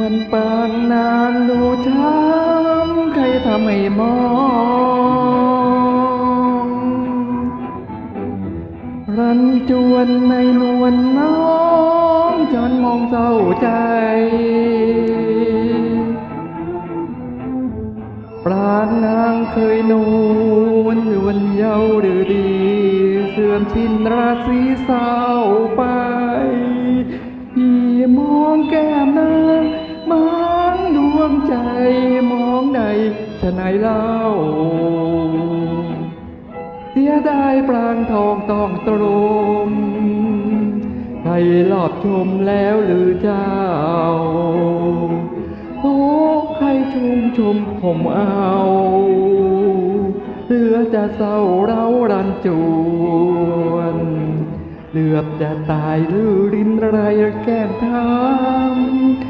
วนางดูช้ำใครทำให้มอง รันจวนในนวลน้องฉันมองเศร้าใจ ปรางนางเคยนวลยวนเยาว์หรือดี เสื่อมสิ้นราศีเศร้า ไหนเล่า เสียดายปรางทองต้องตรมใครรอบชมแล้วหรือเจ้าโอ้ใครชมชมผมเอาเหลือจะเศร้าเรารันจวนเหลือบจะตายหรือรินไรแก้มทำห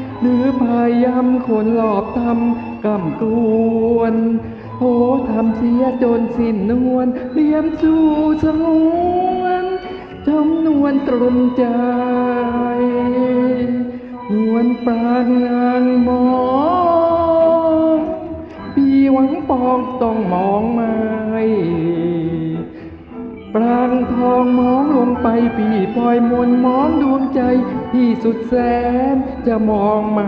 รือพยยามคนหลอบทำกำกวนโอ้ทำเสียจนสิ้นนวลเรียมสู่สงวนจำนวนตรมใจนวลปรางนางมองพี่หวังปองต้องมองไม่ ปรางทองมองลงไปพี่ปลอยมนมองดวงใจ ที่สุดแสนจะมองไม่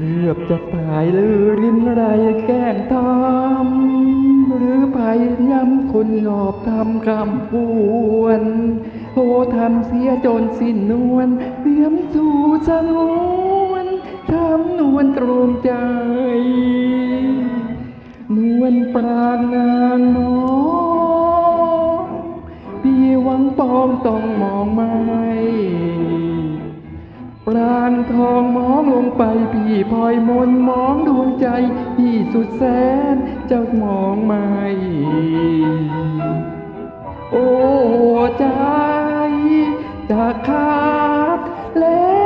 เลือบจะตายหรือรินไรแกล้งทำหรือพยยามคนหลอบทำคำพวนโอ้ทำเสียจนสิ้นนวลเตรียมสู่สงวนทำนวลตรมใจ นวลปรางนางมองพี่หวังปองต้องมองไม่ ปราณทองมองลงไปพี่พลอยมนมองดวงใจที่สุดแสนเจ้ามองไม่โอ้ใจจะขาดแล้ว